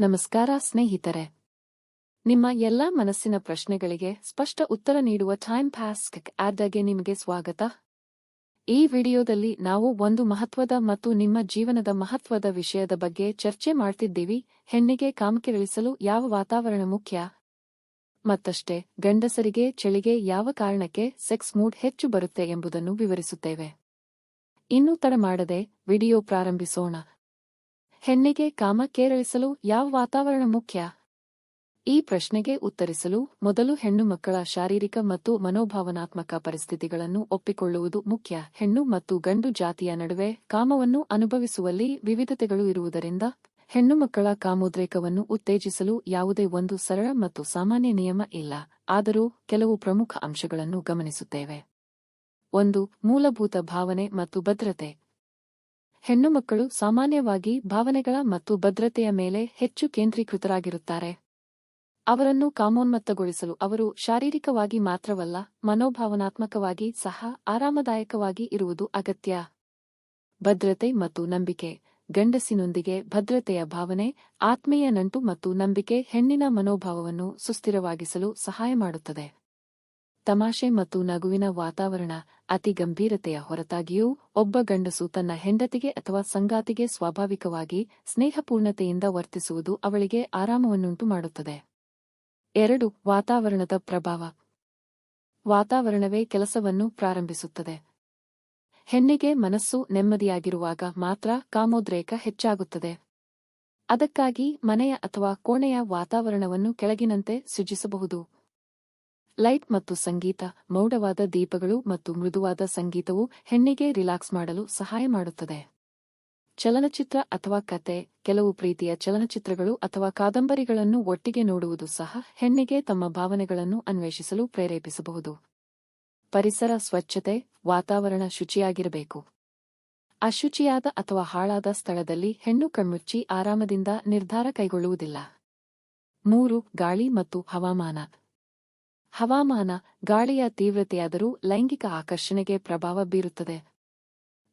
ನಮಸ್ಕಾರ ಸ್ನೇಹಿತರೆ. ನಿಮ್ಮ ಎಲ್ಲಾ ಮನಸ್ಸಿನ ಪ್ರಶ್ನೆಗಳಿಗೆ ಸ್ಪಷ್ಟ ಉತ್ತರ ನೀಡುವ ಟೈಮ್ ಪಾಸ್ ಆಡ್ಗೆ ನಿಮಗೆ ಸ್ವಾಗತ. ಈ ವಿಡಿಯೋದಲ್ಲಿ ನಾವು ಒಂದು ಮಹತ್ವದ ಮತ್ತು ನಿಮ್ಮ ಜೀವನದ ಮಹತ್ವದ ವಿಷಯದ ಬಗ್ಗೆ ಚರ್ಚೆ ಮಾಡ್ತಿದ್ದೀವಿ. ಹೆಣ್ಣಿಗೆ ಕಾಮಕಿರಳಿಸಲು ಯಾವ ವಾತಾವರಣ ಮುಖ್ಯ? ಮತ್ತಷ್ಟೇ, ಗಂಡಸರಿಗೆ ಚಳಿಗೆ ಯಾವ ಕಾರಣಕ್ಕೆ ಸೆಕ್ಸ್ ಮೂಡ್ ಹೆಚ್ಚು ಬರುತ್ತೆ ಎಂಬುದನ್ನು ವಿವರಿಸುತ್ತೇವೆ. ಇನ್ನೂ ತಡ ಮಾಡದೆ ವಿಡಿಯೋ ಪ್ರಾರಂಭಿಸೋಣ. ಹೆಣ್ಣಿಗೆ ಕಾಮ ಕೇರಳಿಸಲು ಯಾವ ವಾತಾವರಣ ಮುಖ್ಯ? ಈ ಪ್ರಶ್ನೆಗೆ ಉತ್ತರಿಸಲು ಮೊದಲು ಹೆಣ್ಣು ಮಕ್ಕಳ ಶಾರೀರಿಕ ಮತ್ತು ಮನೋಭಾವನಾತ್ಮಕ ಪರಿಸ್ಥಿತಿಗಳನ್ನು ಒಪ್ಪಿಕೊಳ್ಳುವುದು ಮುಖ್ಯ. ಹೆಣ್ಣು ಮತ್ತು ಗಂಡು ಜಾತಿಯ ನಡುವೆ ಕಾಮವನ್ನು ಅನುಭವಿಸುವಲ್ಲಿ ವಿವಿಧತೆಗಳು ಇರುವುದರಿಂದ ಹೆಣ್ಣು ಮಕ್ಕಳ ಕಾಮೋದ್ರೇಕವನ್ನು ಉತ್ತೇಜಿಸಲು ಯಾವುದೇ ಒಂದು ಸರಳ ಮತ್ತು ಸಾಮಾನ್ಯ ನಿಯಮ ಇಲ್ಲ. ಆದರೂ ಕೆಲವು ಪ್ರಮುಖ ಅಂಶಗಳನ್ನು ಗಮನಿಸುತ್ತೇವೆ. ಒಂದು, ಮೂಲಭೂತ ಭಾವನೆ ಮತ್ತು ಭದ್ರತೆ. ಹೆಣ್ಣು ಮಕ್ಕಳು ಸಾಮಾನ್ಯವಾಗಿ ಭಾವನೆಗಳ ಮತ್ತು ಭದ್ರತೆಯ ಮೇಲೆ ಹೆಚ್ಚು ಕೇಂದ್ರೀಕೃತರಾಗಿರುತ್ತಾರೆ. ಅವರನ್ನು ಕಾಮೋನ್ಮತ್ತಗೊಳಿಸಲು ಅವರು ಶಾರೀರಿಕವಾಗಿ ಮಾತ್ರವಲ್ಲ, ಮನೋಭಾವನಾತ್ಮಕವಾಗಿ ಸಹ ಆರಾಮದಾಯಕವಾಗಿ ಇರುವುದು ಅಗತ್ಯ. ಭದ್ರತೆ ಮತ್ತು ನಂಬಿಕೆ. ಗಂಡಸಿನೊಂದಿಗೆ ಭದ್ರತೆಯ ಭಾವನೆ, ಆತ್ಮೀಯ ನಂಟು ಮತ್ತು ನಂಬಿಕೆ ಹೆಣ್ಣಿನ ಮನೋಭಾವವನ್ನು ಸುಸ್ಥಿರವಾಗಿಸಲು ಸಹಾಯ ಮಾಡುತ್ತದೆ. ತಮಾಷೆ ಮತ್ತು ನಗುವಿನ ವಾತಾವರಣ ಅತಿ ಗಂಭೀರತೆಯ ಹೊರತಾಗಿಯೂ ಒಬ್ಬ ಗಂಡಸು ತನ್ನ ಹೆಂಡತಿಗೆ ಅಥವಾ ಸಂಗಾತಿಗೆ ಸ್ವಾಭಾವಿಕವಾಗಿ ಸ್ನೇಹಪೂರ್ಣತೆಯಿಂದ ವರ್ತಿಸುವುದು ಅವಳಿಗೆ ಆರಾಮವನ್ನುಂಟು ಮಾಡುತ್ತದೆ. ಎರಡು, ವಾತಾವರಣದ ಪ್ರಭಾವ. ವಾತಾವರಣವೇ ಕೆಲಸವನ್ನು ಪ್ರಾರಂಭಿಸುತ್ತದೆ. ಹೆಣ್ಣಿಗೆ ಮನಸ್ಸು ನೆಮ್ಮದಿಯಾಗಿರುವಾಗ ಮಾತ್ರ ಕಾಮೋದ್ರೇಕ ಹೆಚ್ಚಾಗುತ್ತದೆ. ಅದಕ್ಕಾಗಿ ಮನೆಯ ಅಥವಾ ಕೋಣೆಯ ವಾತಾವರಣವನ್ನು ಕೆಳಗಿನಂತೆ ಸೃಜಿಸಬಹುದು. ಲೈಟ್ ಮತ್ತು ಸಂಗೀತ, ಮೌಢವಾದ ದೀಪಗಳು ಮತ್ತು ಮೃದುವಾದ ಸಂಗೀತವು ಹೆಣ್ಣಿಗೆ ರಿಲ್ಯಾಕ್ಸ್ ಮಾಡಲು ಸಹಾಯ ಮಾಡುತ್ತದೆ. ಚಲನಚಿತ್ರ ಅಥವಾ ಕತೆ, ಕೆಲವು ಪ್ರೀತಿಯ ಚಲನಚಿತ್ರಗಳು ಅಥವಾ ಕಾದಂಬರಿಗಳನ್ನು ಒಟ್ಟಿಗೆ ನೋಡುವುದು ಸಹ ಹೆಣ್ಣಿಗೆ ತಮ್ಮ ಭಾವನೆಗಳನ್ನು ಅನ್ವೇಷಿಸಲು ಪ್ರೇರೇಪಿಸಬಹುದು. ಪರಿಸರ ಸ್ವಚ್ಛತೆ, ವಾತಾವರಣ ಶುಚಿಯಾಗಿರಬೇಕು. ಅಶುಚಿಯಾದ ಅಥವಾ ಹಾಳಾದ ಸ್ಥಳದಲ್ಲಿ ಹೆಣ್ಣು ಕಣ್ಮುಚ್ಚಿ ಆರಾಮದಿಂದ ನಿರ್ಧಾರ ಕೈಗೊಳ್ಳುವುದಿಲ್ಲ. ಮೂರು, ಗಾಳಿ ಮತ್ತು ಹವಾಮಾನ. ಹವಾಮಾನ, ಗಾಳಿಯ ತೀವ್ರತೆಯಾದರೂ ಲೈಂಗಿಕ ಆಕರ್ಷಣೆಗೆ ಪ್ರಭಾವ ಬೀರುತ್ತದೆ.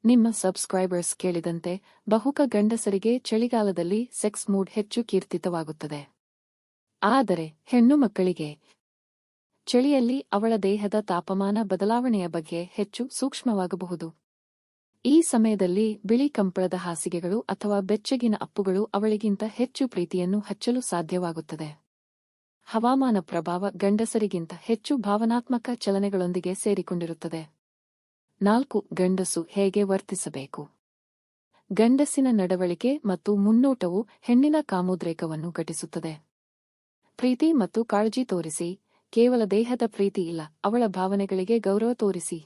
ನಿಮ್ಮ ಸಬ್ಸ್ಕ್ರೈಬರ್ಸ್ ಕೇಳಿದಂತೆ, ಬಹುಕ ಗಂಡಸರಿಗೆ ಚಳಿಗಾಲದಲ್ಲಿ ಸೆಕ್ಸ್ ಮೂಡ್ ಹೆಚ್ಚು ಕೀರ್ತಿತವಾಗುತ್ತದೆ. ಆದರೆ, ಹೆಣ್ಣು ಮಕ್ಕಳಿಗೆ ಚಳಿಯಲ್ಲಿ ಅವಳ ದೇಹದ ತಾಪಮಾನ ಬದಲಾವಣೆಯ ಬಗ್ಗೆ ಹೆಚ್ಚು ಸೂಕ್ಷ್ಮವಾಗಬಹುದು. ಈ ಸಮಯದಲ್ಲಿ ಬಿಳಿ ಕಂಪಳದ ಹಾಸಿಗೆಗಳು ಅಥವಾ ಬೆಚ್ಚಗಿನ ಅಪ್ಪುಗಳು ಅವಳಿಗಿಂತ ಹೆಚ್ಚು ಪ್ರೀತಿಯನ್ನು ಹಚ್ಚಲು ಸಾಧ್ಯವಾಗುತ್ತದೆ. ಹವಾಮಾನ ಪ್ರಭಾವ ಗಂಡಸರಿಗಿಂತ ಹೆಚ್ಚು ಭಾವನಾತ್ಮಕ ಚಲನೆಗಳೊಂದಿಗೆ ಸೇರಿಕೊಂಡಿರುತ್ತದೆ. ನಾಲ್ಕು, ಗಂಡಸು ಹೇಗೆ ವರ್ತಿಸಬೇಕು? ಗಂಡಸಿನ ನಡವಳಿಕೆ ಮತ್ತು ಮುನ್ನೋಟವು ಹೆಣ್ಣಿನ ಕಾಮೋದ್ರೇಕವನ್ನು ಘಟಿಸುತ್ತದೆ. ಪ್ರೀತಿ ಮತ್ತು ಕಾಳಜಿ ತೋರಿಸಿ, ಕೇವಲ ದೇಹದ ಪ್ರೀತಿ ಇಲ್ಲ, ಅವಳ ಭಾವನೆಗಳಿಗೆ ಗೌರವ ತೋರಿಸಿ.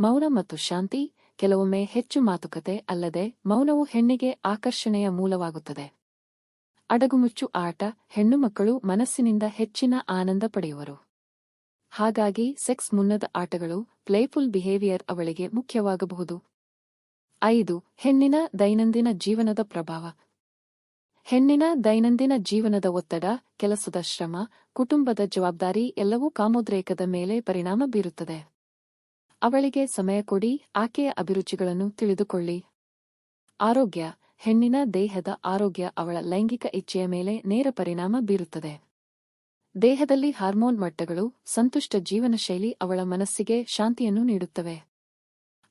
ಮೌನ ಮತ್ತು ಶಾಂತಿ, ಕೆಲವೊಮ್ಮೆ ಹೆಚ್ಚು ಮಾತುಕತೆ ಅಲ್ಲದೆ ಮೌನವು ಹೆಣ್ಣಿಗೆ ಆಕರ್ಷಣೆಯ ಮೂಲವಾಗುತ್ತದೆ. ಅಡಗುಮುಚ್ಚು ಆಟ ಹೆಣ್ಣುಮಕ್ಕಳು ಮನಸ್ಸಿನಿಂದ ಹೆಚ್ಚಿನ ಆನಂದ ಪಡೆಯುವರು. ಹಾಗಾಗಿ ಸೆಕ್ಸ್ ಮುನ್ನದ ಆಟಗಳು ಪ್ಲೇಫುಲ್ ಬಿಹೇವಿಯರ್ ಅವಳಿಗೆ ಮುಖ್ಯವಾಗಬಹುದು. ಐದು, ಹೆಣ್ಣಿನ ದೈನಂದಿನ ಜೀವನದ ಪ್ರಭಾವ. ಹೆಣ್ಣಿನ ದೈನಂದಿನ ಜೀವನದ ಒತ್ತಡ, ಕೆಲಸದ ಶ್ರಮ, ಕುಟುಂಬದ ಜವಾಬ್ದಾರಿ ಎಲ್ಲವೂ ಕಾಮೋದ್ರೇಕದ ಮೇಲೆ ಪರಿಣಾಮ ಬೀರುತ್ತದೆ. ಅವಳಿಗೆ ಸಮಯ ಕೊಡಿ, ಆಕೆಯ ಅಭಿರುಚಿಗಳನ್ನು ತಿಳಿದುಕೊಳ್ಳಿ. ಆರೋಗ್ಯ. ಹೆಣ್ಣಿನ ದೇಹದ ಆರೋಗ್ಯ ಅವಳ ಲೈಂಗಿಕ ಇಚ್ಛೆಯ ಮೇಲೆ ನೇರ ಪರಿಣಾಮ ಬೀರುತ್ತದೆ. ದೇಹದಲ್ಲಿ ಹಾರ್ಮೋನ್ ಮಟ್ಟಗಳು, ಸಂತುಷ್ಟ ಜೀವನಶೈಲಿ ಅವಳ ಮನಸ್ಸಿಗೆ ಶಾಂತಿಯನ್ನು ನೀಡುತ್ತವೆ.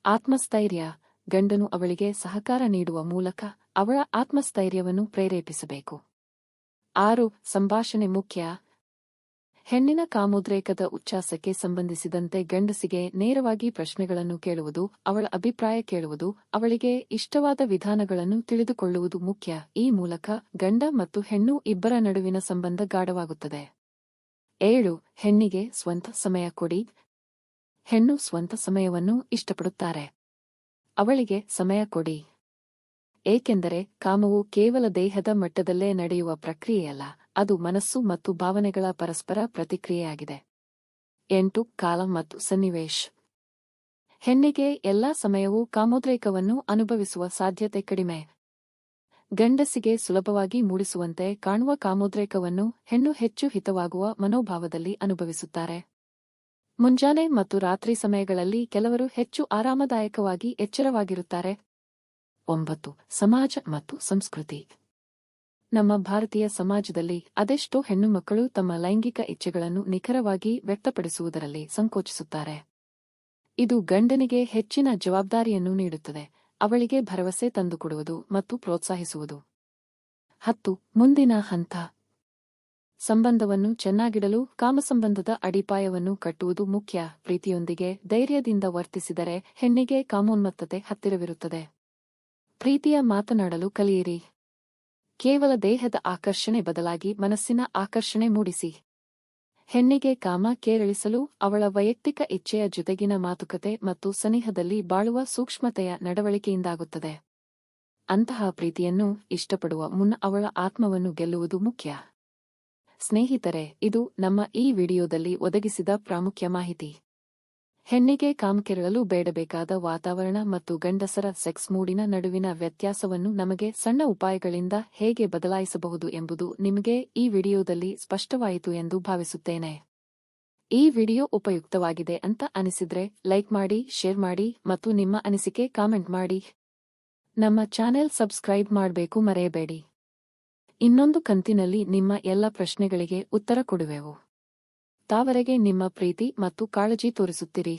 ಆತ್ಮಸ್ಥೈರ್ಯ, ಗಂಡನು ಅವಳಿಗೆ ಸಹಕಾರ ನೀಡುವ ಮೂಲಕ ಅವಳ ಆತ್ಮಸ್ಥೈರ್ಯವನ್ನು ಪ್ರೇರೇಪಿಸಬೇಕು. ಆರು, ಸಂಭಾಷಣೆ ಮುಖ್ಯ. ಹೆಣ್ಣಿನ ಕಾಮೋದ್ರೇಕದ ಉಚ್ಛಾಸಕ್ಕೆ ಸಂಬಂಧಿಸಿದಂತೆ ಗಂಡಸಿಗೆ ನೇರವಾಗಿ ಪ್ರಶ್ನೆಗಳನ್ನು ಕೇಳುವುದು, ಅವಳ ಅಭಿಪ್ರಾಯ ಕೇಳುವುದು, ಅವಳಿಗೆ ಇಷ್ಟವಾದ ವಿಧಾನಗಳನ್ನು ತಿಳಿದುಕೊಳ್ಳುವುದು ಮುಖ್ಯ. ಈ ಮೂಲಕ ಗಂಡ ಮತ್ತು ಹೆಣ್ಣು ಇಬ್ಬರ ನಡುವಿನ ಸಂಬಂಧ ಗಾಢವಾಗುತ್ತದೆ. ಏಳು, ಹೆಣ್ಣಿಗೆ ಸ್ವಂತ ಸಮಯ ಕೊಡಿ. ಹೆಣ್ಣು ಸ್ವಂತ ಸಮಯವನ್ನು ಇಷ್ಟಪಡುತ್ತಾರೆ. ಅವಳಿಗೆ ಸಮಯ ಕೊಡಿ. ಏಕೆಂದರೆ ಕಾಮವು ಕೇವಲ ದೇಹದ ಮಟ್ಟದಲ್ಲೇ ನಡೆಯುವ ಪ್ರಕ್ರಿಯೆಯಲ್ಲ. ಅದು ಮನಸ್ಸು ಮತ್ತು ಭಾವನೆಗಳ ಪರಸ್ಪರ ಪ್ರತಿಕ್ರಿಯೆಯಾಗಿದೆ. ಎಂಟು, ಕಾಲ ಮತ್ತು ಸನ್ನಿವೇಶ್. ಹೆಣ್ಣಿಗೆ ಎಲ್ಲಾ ಸಮಯವೂ ಕಾಮೋದ್ರೇಕವನ್ನು ಅನುಭವಿಸುವ ಸಾಧ್ಯತೆ ಕಡಿಮೆ. ಗಂಡಸಿಗೆ ಸುಲಭವಾಗಿ ಮೂಡಿಸುವಂತೆ ಕಾಣುವ ಕಾಮೋದ್ರೇಕವನ್ನು ಹೆಣ್ಣು ಹೆಚ್ಚು ಹಿತವಾಗುವ ಮನೋಭಾವದಲ್ಲಿ ಅನುಭವಿಸುತ್ತಾರೆ. ಮುಂಜಾನೆ ಮತ್ತು ರಾತ್ರಿ ಸಮಯಗಳಲ್ಲಿ ಕೆಲವರು ಹೆಚ್ಚು ಆರಾಮದಾಯಕವಾಗಿ ಎಚ್ಚರವಾಗಿರುತ್ತಾರೆ. ಒಂಬತ್ತು, ಸಮಾಜ ಮತ್ತು ಸಂಸ್ಕೃತಿ. ನಮ್ಮ ಭಾರತೀಯ ಸಮಾಜದಲ್ಲಿ ಅದೆಷ್ಟೋ ಹೆಣ್ಣು ಮಕ್ಕಳು ತಮ್ಮ ಲೈಂಗಿಕ ಇಚ್ಛೆಗಳನ್ನು ನಿಖರವಾಗಿ ವ್ಯಕ್ತಪಡಿಸುವುದರಲ್ಲಿ ಸಂಕೋಚಿಸುತ್ತಾರೆ. ಇದು ಗಂಡನಿಗೆ ಹೆಚ್ಚಿನ ಜವಾಬ್ದಾರಿಯನ್ನು ನೀಡುತ್ತದೆ, ಅವಳಿಗೆ ಭರವಸೆ ತಂದುಕೊಡುವುದು ಮತ್ತು ಪ್ರೋತ್ಸಾಹಿಸುವುದು. ಹತ್ತು, ಮುಂದಿನ ಹಂತ. ಸಂಬಂಧವನ್ನು ಚೆನ್ನಾಗಿಡಲು ಕಾಮಸಂಬಂಧದ ಅಡಿಪಾಯವನ್ನು ಕಟ್ಟುವುದು ಮುಖ್ಯ, ಪ್ರೀತಿಯೊಂದಿಗೆ ಧೈರ್ಯದಿಂದ ವರ್ತಿಸಿದರೆ ಹೆಣ್ಣಿಗೆ ಕಾಮೋನ್ಮತ್ತತೆ ಹತ್ತಿರವಿರುತ್ತದೆ. ಪ್ರೀತಿಯ ಮಾತನಾಡಲು ಕಲಿಯಿರಿ. ಕೇವಲ ದೇಹದ ಆಕರ್ಷಣೆ ಬದಲಾಗಿ ಮನಸ್ಸಿನ ಆಕರ್ಷಣೆ ಮೂಡಿಸಿ. ಹೆಣ್ಣಿಗೆ ಕಾಮ ಕೇರಳಿಸಲು ಅವಳ ವೈಯಕ್ತಿಕ ಇಚ್ಛೆಯ ಜೊತೆಗಿನ ಮಾತುಕತೆ ಮತ್ತು ಸನಿಹದಲ್ಲಿ ಬಾಳುವ ಸೂಕ್ಷ್ಮತೆಯ ನಡವಳಿಕೆಯಿಂದಾಗುತ್ತದೆ. ಅಂತಹ ಪ್ರೀತಿಯನ್ನು ಇಷ್ಟಪಡುವ ಮುನ್ನ ಅವಳ ಆತ್ಮವನ್ನು ಗೆಲ್ಲುವುದು ಮುಖ್ಯ. ಸ್ನೇಹಿತರೆ, ಇದು ನಮ್ಮ ಈ ವಿಡಿಯೋದಲ್ಲಿ ಒದಗಿಸಿದ ಪ್ರಾಮುಖ್ಯ ಮಾಹಿತಿ. ಹೆಣ್ಣಿಗೆ ಕಾಮಕೆರಳಲು ಬೇಡಬೇಕಾದ ವಾತಾವರಣ ಮತ್ತು ಗಂಡಸರ ಸೆಕ್ಸ್ ಮೂಡಿನ ನಡುವಿನ ವ್ಯತ್ಯಾಸವನ್ನು ನಮಗೆ ಸಣ್ಣ ಉಪಾಯಗಳಿಂದ ಹೇಗೆ ಬದಲಾಯಿಸಬಹುದು ಎಂಬುದು ನಿಮಗೆ ಈ ವಿಡಿಯೋದಲ್ಲಿ ಸ್ಪಷ್ಟವಾಯಿತು ಎಂದು ಭಾವಿಸುತ್ತೇನೆ. ಈ ವಿಡಿಯೋ ಉಪಯುಕ್ತವಾಗಿದೆ ಅಂತ ಅನಿಸಿದ್ರೆ ಲೈಕ್ ಮಾಡಿ, ಶೇರ್ ಮಾಡಿ ಮತ್ತು ನಿಮ್ಮ ಅನಿಸಿಕೆ ಕಾಮೆಂಟ್ ಮಾಡಿ. ನಮ್ಮ ಚಾನೆಲ್ ಸಬ್ಸ್ಕ್ರೈಬ್ ಮಾಡಬೇಕು ಮರೆಯಬೇಡಿ. ಇನ್ನೊಂದು ಕಂತಿನಲ್ಲಿ ನಿಮ್ಮ ಎಲ್ಲ ಪ್ರಶ್ನೆಗಳಿಗೆ ಉತ್ತರ ಕೊಡುವೆವು. ತಾವರೆಗೆ ನಿಮ್ಮ ಪ್ರೀತಿ ಮತ್ತು ಕಾಳಜಿ ತೋರಿಸುತ್ತಿರಿ.